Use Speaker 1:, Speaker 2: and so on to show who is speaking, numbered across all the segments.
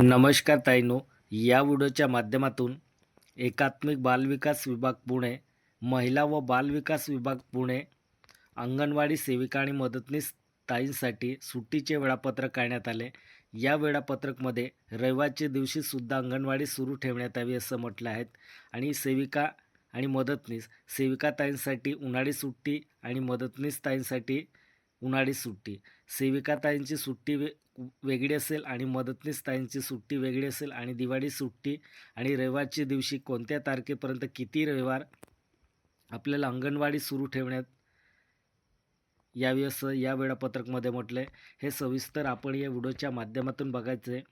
Speaker 1: नमस्कार ताईनो या व्हिडिओच्या माध्यमातून एकात्मिक बालविकास विभाग पुणे महिला व बालविकास विभाग पुणे अंगणवाडी सेविका आणि मदतनीस ताईंसाठी सुट्टीचे वेळापत्रक काढण्यात आले. या वेळापत्रकमध्ये रविवारच्या दिवशीसुद्धा अंगणवाडी सुरू ठेवण्यात यावी असं म्हटलं आहे आणि सेविका आणि मदतनीस सेविका ताईंसाठी उन्हाळी सुट्टी आणि मदतनीस ताईंसाठी उन्हाळी सुट्टी. सेविका ताईंची सुट्टी वेगळी असेल आणि मदतनीस ताईंची सुट्टी वेगळी असेल आणि दिवाळी सुट्टी आणि रविवारच्या दिवशी कोणत्या तारखेपर्यंत किती रविवार आपल्याला अंगणवाडी सुरू ठेवण्यात यावी असं या वेळापत्रकमध्ये म्हटलं आहे हे सविस्तर आपण या व्हिडिओच्या माध्यमातून बघायचं आहे.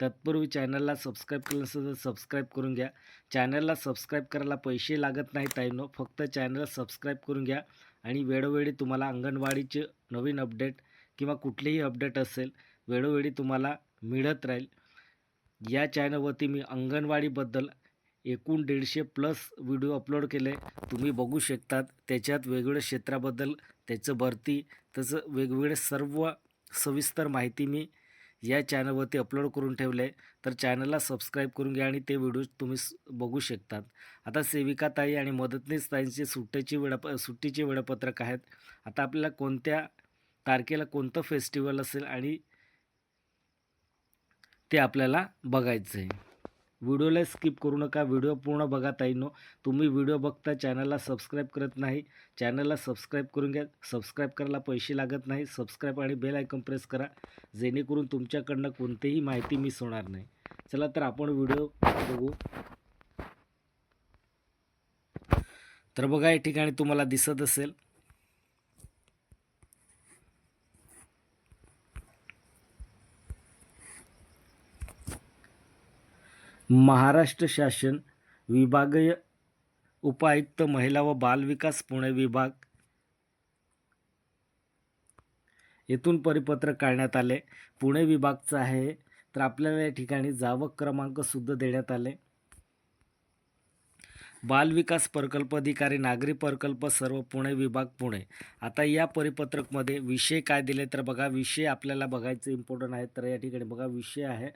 Speaker 1: तत्पूर्वी चॅनलला सबस्क्राईब केलं नसेल तर सबस्क्राईब करून घ्या. चॅनलला सबस्क्राईब करायला पैसे लागत नाही ताईनो फक्त चॅनलला सबस्क्राईब करून घ्या आणि वेळोवेळी तुम्हाला अंगणवाडीचे नवीन अपडेट किंवा कुठलेही अपडेट असेल वेळोवेळी तुम्हाला मिळत राहील. या चॅनलवरती मी अंगणवाडीबद्दल एकूण दीडशे प्लस व्हिडिओ अपलोड केले. तुम्ही बघू शकतात त्याच्यात वेगवेगळ्या क्षेत्राबद्दल त्याचं भरती तसं वेगवेगळे सर्व सविस्तर माहिती मी या चॅनलवरती अपलोड करून ठेवले. आहे तर चॅनलला सबस्क्राईब करून घ्या आणि ते व्हिडिओ तुम्ही बघू शकतात. आता सेविका ताई आणि मदतनीस ताईंचे सुट्टीची वेळाप सुट्टीचे वेळापत्रक आहेत. आता आपल्याला कोणत्या तारखेला कोणतं फेस्टिवल असेल आणि ते आपल्याला बघायचं आहे व्हिडिओला स्किप करू नका. व्हिडिओ पूर्ण बघा ताईनो. तुम्ही व्हिडिओ बघता चॅनलला सबस्क्राईब करत नाही चॅनलला सबस्क्राईब करून घ्या. सबस्क्राईब करायला पैसे लागत नाही. सबस्क्राईब आणि बेल आयकॉन प्रेस करा. जेणेकरून तुमच्याकडनं कोणतीही माहिती मिस होणार नाही. चला तर आपण व्हिडिओ बघू. तर बघा या ठिकाणी तुम्हाला दिसत असेल. महाराष्ट्र शासन विभागीय उपायुक्त महिला व बालविकास पुणे विभाग येथून परिपत्रक काढण्यात आले. पुणे विभागचं आहे तर आपल्याला या ठिकाणी जावक क्रमांकसुद्धा देण्यात आले. बालविकास प्रकल्प अधिकारी नागरी प्रकल्प सर्व पुणे विभाग पुणे. आता या परिपत्रकमध्ये विषय काय दिले? तर बघा विषय आपल्याला बघायचे इम्पॉर्टंट आहे. तर या ठिकाणी बघा विषय आहे.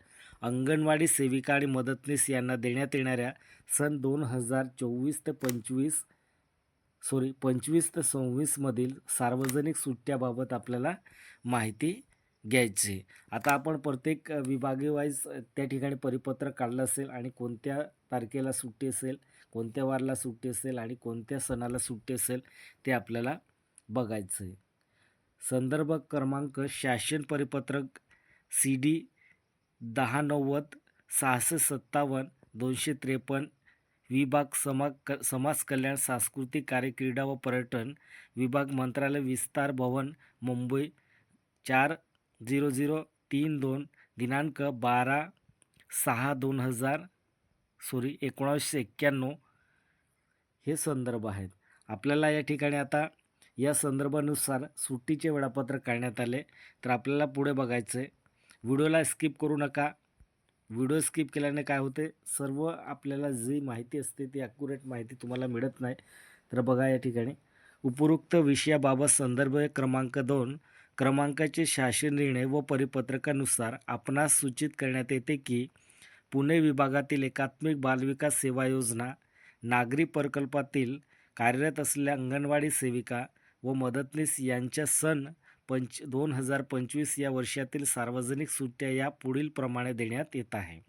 Speaker 1: अंगणवाडी सेविका आणि मदतनीस यांना देण्यात येणाऱ्या सन दोन हजार चोवीस ते पंचवीस सॉरी पंचवीस ते सव्वीसमधील सार्वजनिक सुट्ट्याबाबत आपल्याला माहिती घ्यायची. आता आपण प्रत्येक विभागीवाईज त्या ठिकाणी परिपत्रक काढलं असेल आणि कोणत्या तारखेला सुट्टी असेल कोणत्या वारला सुट्टी असेल आणि कोणत्या सणाला सुट्टी असेल ते आपल्याला बघायचं आहे संदर्भ क्रमांक शासन परिपत्रक सी डी दहा नव्वद सहाशे सत्तावन्न दोनशे त्रेपन्न विभाग समा क समाज कल्याण सांस्कृतिक कार्य क्रीडा व पर्यटन विभाग मंत्रालय विस्तार भवन मुंबई चार झिरो झिरो तीन दोन दिनांक बारा सहा दोन हजार सॉरी एकोणावीसशे एक्क्याण्णव. हे संदर्भ आहेत. आपल्याला या ठिकाणी आता या संदर्भानुसार सुट्टीचे वेळापत्रक काढण्यात आले. तर आपल्याला पुढे बघायचं आहे व्हिडिओला स्किप करू नका. व्हिडिओ स्किप केल्याने काय होते? सर्व आपल्याला जी माहिती असते ती ॲक्युरेट माहिती तुम्हाला मिळत नाही. तर बघा या ठिकाणी. उपरोक्त विषयाबाबत संदर्भ क्रमांक दोन. क्रमांकाचे शासन निर्णय व परिपत्रकानुसार आपणास सूचित करण्यात येते की पुणे विभागातील एकात्मिक बालविकास सेवा योजना नागरी प्रकल्पातील कार्यरत असलेल्या अंगणवाडी सेविका व मदतनीस यांच्या सन पंच दोन हजार पंचवीस या वर्षातील सार्वजनिक सुट्ट्या या पुढील प्रमाणे देण्यात येत आहे.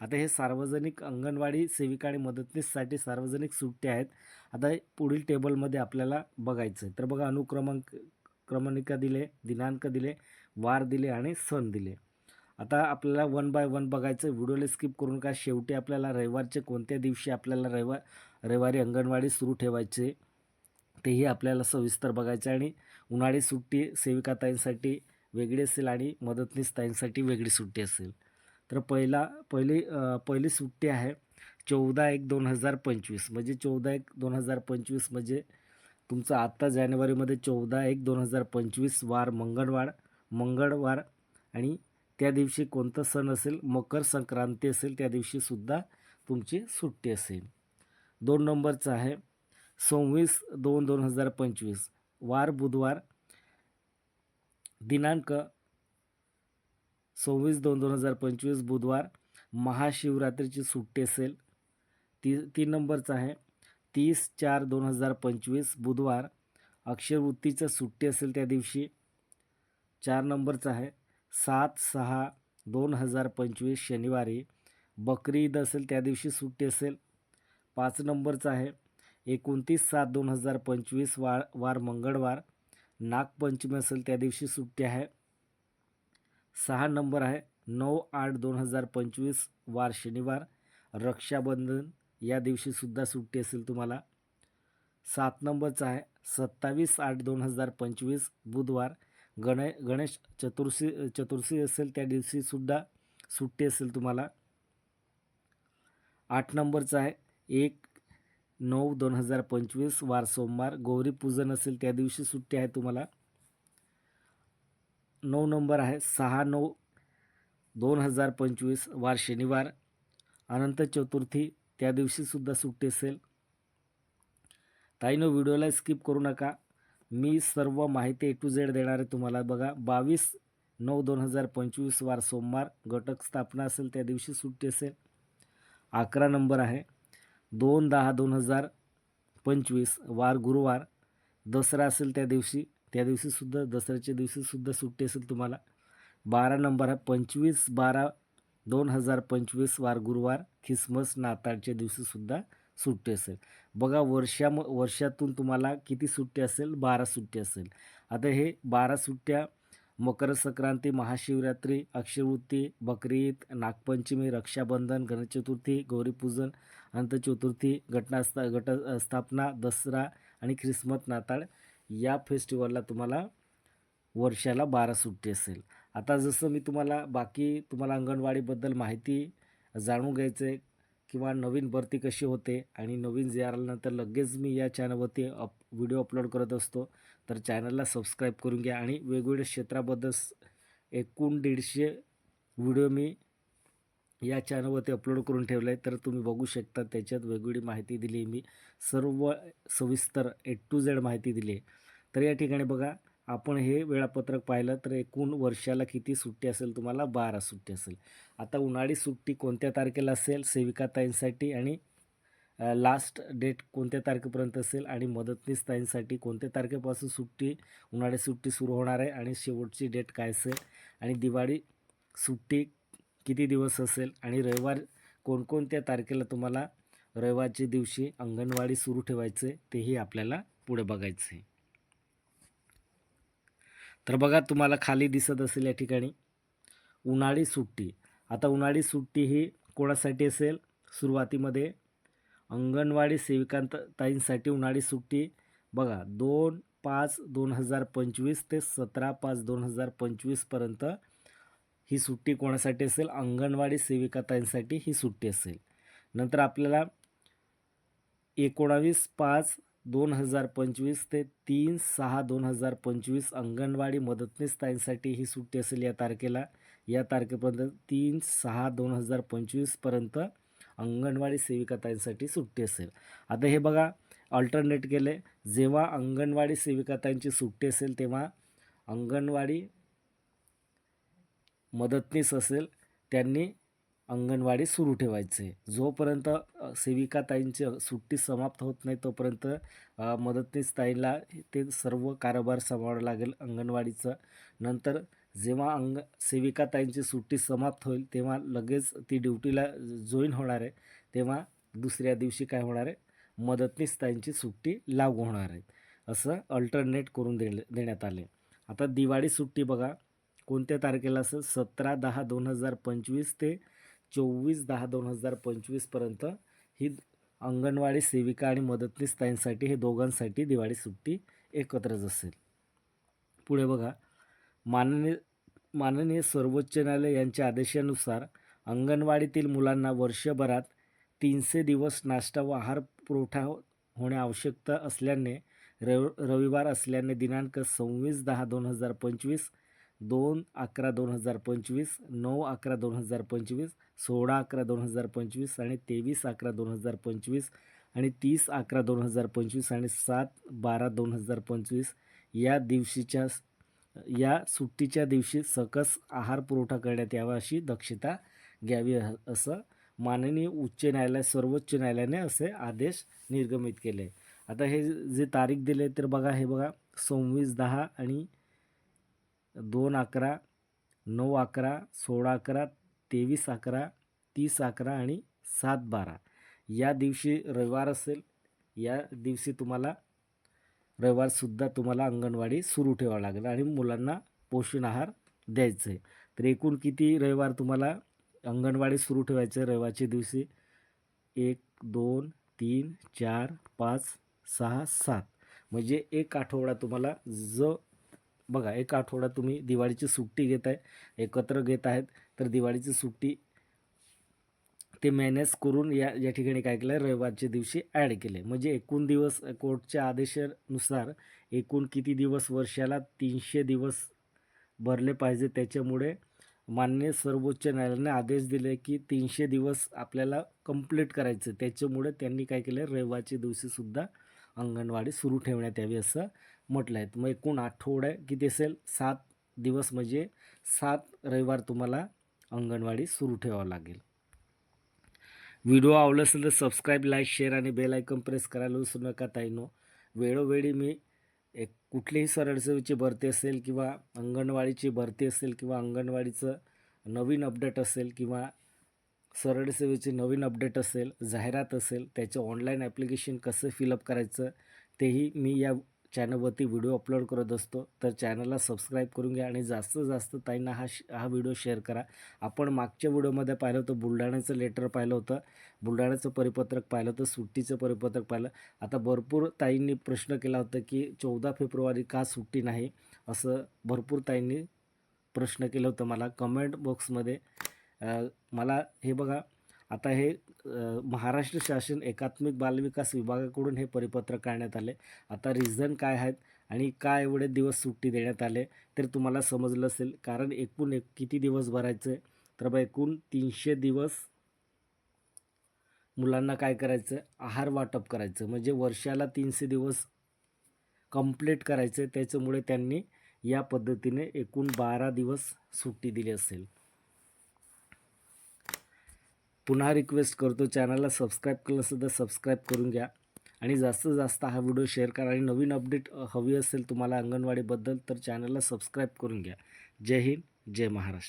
Speaker 1: आता हे सार्वजनिक अंगणवाडी सेविका आणि मदतनीससाठी सार्वजनिक सुट्ट्या आहेत. आता हे पुढील टेबलमध्ये आपल्याला बघायचं आहे. तर बघा अनुक्रमांक क्रमांक दिले दिनांक दिले वार दिले आणि सण दिले. आता आपल्याला वन बाय वन बघायचं व्हिडिओला स्किप करून का शेवटी आपल्याला रविवारचे कोणत्या दिवशी आपल्याला रविवार रविवारी अंगणवाडी सुरू ठेवायचे तेही आपल्याला सविस्तर बघायचं आणि उन्हाळी सुट्टी सेविकाताईंसाठी वेगळी असेल आणि मदतनीस ताईंसाठी वेगळी सुट्टी असेल. तर पहिला पहिली पहिली सुट्टी आहे चौदा एक दोन हजार पंचवीस. म्हणजे चौदा एक दोन हजार पंचवीस म्हणजे तुमचं आत्ता जानेवारीमध्ये चौदा एक दोन हजार पंचवीस वार मंगळवार मंगळवार आणि त्या दिवशी कोणता सण असेल मकर संक्रांती असेल त्या दिवशीसुद्धा तुमची सुट्टी असेल. दोन नंबरचं आहे सव्वीस दोन दोन हजार पंचवीस. वार बुधवार दिनांक सव्वीस दोन दोन हजार पंचवीस बुधवार महाशिवरात्रीची सुट्टी असेल. ती तीन नंबरचं आहे. तीस चार दोन हजार पंचवीस बुधवार अक्षरवृत्तीचं सुट्टी असेल त्या दिवशी. चार नंबरचं आहे. सात सहा दोन हजार पंचवीस शनिवारी बकरी ईद असेल त्या दिवशी सुट्टी असेल. पाच नंबरचं आहे. एकोणतीस सात दोन हजार पंचवीस वार वार मंगळवार नागपंचमी असेल त्या दिवशी सुट्टी आहे. सहा नंबर आहे नऊ आठ दोन हजार पंचवीस वार शनिवार रक्षाबंधन या दिवशीसुद्धा सुट्टी असेल तुम्हाला. सात नंबरचा आहे सत्तावीस आठ दोन हजार पंचवीस बुधवार गणे गणेश चतुर्थी चतुर्थी असेल त्या दिवशीसुद्धा सुट्टी असेल तुम्हाला. आठ नंबरचा आहे एक नऊ दोन हजार पंचवीस वार सोमवार. गौरी पूजन असेल त्या दिवशी सुट्टी आहे तुम्हाला. नऊ नंबर आहे सहा नऊ दोन हजार पंचवीस वार शनिवार. अनंत चतुर्थी त्या दिवशीसुद्धा सुट्टी असेल. ताईनो व्हिडिओला स्किप करू नका. मी सर्व माहिती ए टू झेड देणार आहे तुम्हाला. बघा बावीस नऊ दोन हजार पंचवीस वार सोमवार. घटक स्थापना असेल त्या दिवशी सुट्टी असेल. अकरा नंबर आहे. दोन दहा दोन हजार पंचवीस वार गुरुवार. दसरा असेल त्या दिवशी. त्या दिवशीसुद्धा दसऱ्याच्या दिवशीसुद्धा सुट्टी असेल तुम्हाला. बारा नंबर आहे पंचवीस बारा दोन हजार पंचवीस वार गुरुवार ख्रिसमस नाताळच्या दिवशीसुद्धा सुट्टी असेल. बघा वर्षा वर्षातून तुम्हाला किती सुट्टी असेल? बारा सुट्टी असेल. आता हे बारा सुट्ट्या मकर संक्रांती महाशिवरात्री अक्षयवृत्ती बकरी ईद नागपंचमी रक्षाबंधन गणेश चतुर्थी गौरीपूजन अंतचतुर्थी घटनास्था घट स्थापना दसरा आणि ख्रिसमत नाताळ या फेस्टिवलला तुम्हाला वर्षाला बारा सुट्टी असेल. आता जसं मी तुम्हाला बाकी तुम्हाला अंगणवाडीबद्दल माहिती जाणून घ्यायचं आहे किंवा नवीन भरती कशी होते आणि नवीन जे आल्यानंतर लगेच मी या चॅनलवरती अप व्हिडिओ अपलोड करत असतो तर चॅनलला सबस्क्राईब करून घ्या आणि वेगवेगळ्या क्षेत्राबद्दल एकूण दीडशे व्हिडिओ मी या चॅनलवरती अपलोड करून ठेवलं आहे तर तुम्ही बघू शकता त्याच्यात वेगवेगळी माहिती दिली आहे मी. सर्व सविस्तर ए टू झेड माहिती दिली आहे. तर या ठिकाणी बघा आपण हे वेळापत्रक पाहिलं तर एकूण वर्षाला किती सुट्टी असेल तुम्हाला? बारा सुट्टी असेल. आता उन्हाळी सुट्टी कोणत्या तारखेला असेल? सेविकाताईंसाठी आणि लास्ट डेट कोणत्या तारखेपर्यंत असेल? आणि मदतनीस ताईंसाठी कोणत्या तारखेपासून सुट्टी उन्हाळी सुट्टी सुरू होणार आहे? आणि शेवटची डेट काय असेल? आणि दिवाळी सुट्टी किती दिवस असेल आणि रविवार कोणकोणत्या तारखेला तुम्हाला रविवारच्या दिवशी अंगणवाडी सुरू ठेवायचे तेही आपल्याला पुढे बघायचं आहे. तर बघा तुम्हाला खाली दिसत असेल या ठिकाणी उन्हाळी सुट्टी. आता उन्हाळी सुट्टी ही कोणासाठी असेल? सुरुवातीमध्ये अंगणवाडी सेविकांत ताईंसाठी उन्हाळी सुट्टी बघा दोन पाच दोन हजार पंचवीस ते सतरा पाच दोन हजार पंचवीसपर्यंत ही सुट्टी कोणासाठी असेल? अंगणवाडी सेविकाताईंसाठी ही सुट्टी असेल. नंतर आपल्याला एकोणावीस पाच दोन हजार पंचवीस ते तीन सहा दोन हजार पंचवीस अंगणवाडी मदतनीस ताईंसाठी ही सुट्टी असेल या तारखेला. या तारखेपर्यंत तीन सहा दोन हजार पंचवीसपर्यंत अंगणवाडी सेविका ताईंसाठी सुट्टी असेल. आता हे बघा अल्टरनेट केले. जेव्हा अंगणवाडी सेविका ताईंची सुट्टी असेल तेव्हा अंगणवाडी मदतनीस असेल त्यांनी अंगणवाडी सुरू ठेवायचे. जोपर्यंत सेविकाताईंची सेविका ताईंची सुट्टी समाप्त होत नाही तोपर्यंत मदतनीस ताईला ते सर्व कारभार सांभाळावं लागेल अंगणवाडीचं. नंतर जेव्हा अंग सेविका ताईंची सुट्टी समाप्त होईल तेव्हा लगेच ती ड्युटीला जॉईन होणार आहे. तेव्हा दुसऱ्या दिवशी काय होणार आहे? मदतनीस ताईंची सुट्टी लागू होणार आहे. असं अल्टरनेट करून दे देण्यात आले आता दिवाळी सुट्टी बघा. कोणत्या तारखेला असेल? सतरा दहा दोन हजार पंचवीस ते चोवीस दहा दोन हजार पंचवीसपर्यंत ही अंगणवाडी सेविका आणि मदतनीस ताईंसाठी हे दोघांसाठी दिवाळी सुट्टी एकत्रच असेल पुढे बघा. माननीय माननीय सर्वोच्च न्यायालय यांच्या आदेशानुसार अंगणवाडीतील मुलांना वर्षभरात तीनशे दिवस नाश्ता व आहार पुरवठा हो-, होणे आवश्यकता असल्याने रव रविवार असल्याने दिनांक सव्वीस दहा दोन हजार पंचवीस दोन अकरा दोन हजार पंचवीस नऊ अकरा दोन हजार पंचवीस सोळा अकरा दोन हजार पंचवीस आणि तेवीस अकरा दोन हजार पंचवीस आणि तीस अकरा दोन हजार पंचवीस आणि सात बारा दोन हजार पंचवीस या दिवशीच्या या सुट्टीच्या दिवशी सकस आहार पुरवठा करण्यात यावा अशी दक्षता घ्यावी असं माननीय उच्च न्यायालय सर्वोच्च न्यायालयाने असे आदेश निर्गमित केले. आता हे जे तारीख दिले तर बघा हे बघा सव्वीस दहा आणि दोन अकरा नऊ अकरा सोळा अकरा तेवीस अकरा तीस अकरा आणि सात बारा. या दिवशी रविवार असेल या दिवशी तुम्हाला रविवारसुद्धा तुम्हाला अंगणवाडी सुरू ठेवावं लागेल आणि मुलांना पोषण आहार द्यायचं आहे तर एकूण किती रविवार तुम्हाला अंगणवाडी सुरू ठेवायचं आहे रविवारच्या दिवशी? एक दोन तीन चार पाच सहा सात. म्हणजे एक आठवडा तुम्हाला जो बघा एक आठवडा तुम्ही दिवाळीची सुट्टी घेत आहे एकत्र घेत आहेत तर दिवाळीची सुट्टी ते मॅनेज करून या या ठिकाणी काय केलं रविवारच्या दिवशी ॲड केले म्हणजे एकूण दिवस कोर्टच्या आदेशानुसार एकूण किती दिवस वर्षाला तीनशे दिवस भरले पाहिजे त्याच्यामुळे मान्य सर्वोच्च न्यायालयाने आदेश दिले की तीनशे दिवस आपल्याला कंप्लीट करायचं त्याच्यामुळे त्यांनी काय केलं रविवारच्या दिवशीसुद्धा अंगणवाडी सुरू ठेवण्यात यावी असं म्हटलं आहे मग एकूण आठवड्या किती असेल? सात दिवस म्हणजे सात रविवार तुम्हाला अंगणवाडी सुरू ठेवावं लागेल. व्हिडिओ आवडला असेल तर सबस्क्राईब लाईक शेअर आणि बेल आयकन प्रेस करायला विसरू नका ताईनो. वेळोवेळी मी एक कुठलीही सरळसेवीची भरती असेल किंवा अंगणवाडीची भरती असेल किंवा अंगणवाडीचं नवीन अपडेट असेल किंवा सरळ सेवेची नवीन अपडेट असेल जाहिरात असेल त्याचं ऑनलाईन ॲप्लिकेशन कसं फिलअप करायचं तेही मी या चॅनलवरती व्हिडिओ अपलोड करत असतो. तर चॅनलला सबस्क्राईब करून घ्या आणि जास्तीत जास्त ताईंना हा श हा व्हिडिओ शेअर करा. आपण मागच्या व्हिडिओमध्ये पाहिलं होतं बुलढाण्याचं लेटर पाहिलं होतं. बुलढाण्याचं परिपत्रक पाहिलं होतं सुट्टीचं परिपत्रक पाहिलं. आता भरपूर ताईंनी प्रश्न केला होता की चौदा फेब्रुवारी का सुट्टी नाही? असं भरपूर ताईंनी प्रश्न केलं होतं मला. कमेंट बॉक्समध्ये मला हे बघा आता हे महाराष्ट्र शासन एकात्मिक बालविकास विभागाकडून हे परिपत्रक काढण्यात आले. आता रिझन काय आहेत आणि का एवढे दिवस सुट्टी देण्यात आले तर तुम्हाला समजलं असेल. कारण एकूण एक किती दिवस भरायचं आहे तर बा एकूण तीनशे दिवस मुलांना काय करायचं आहार वाटप करायचं. म्हणजे वर्षाला तीनशे दिवस कंप्लीट करायचं त्याच्यामुळे त्यांनी या पद्धतीने एकूण बारा दिवस सुट्टी दिली असेल. पुन्हा रिक्वेस्ट करतो. चॅनलला सबस्क्राईब केलं असेल तर सबस्क्राईब करून घ्या. आणि जास्तीत जास्त हा व्हिडिओ शेअर करा. आणि नवीन अपडेट हवी असेल तुम्हाला अंगणवाडीबद्दल तर चॅनलला सबस्क्राईब करून घ्या. जय हिंद जय महाराष्ट्र.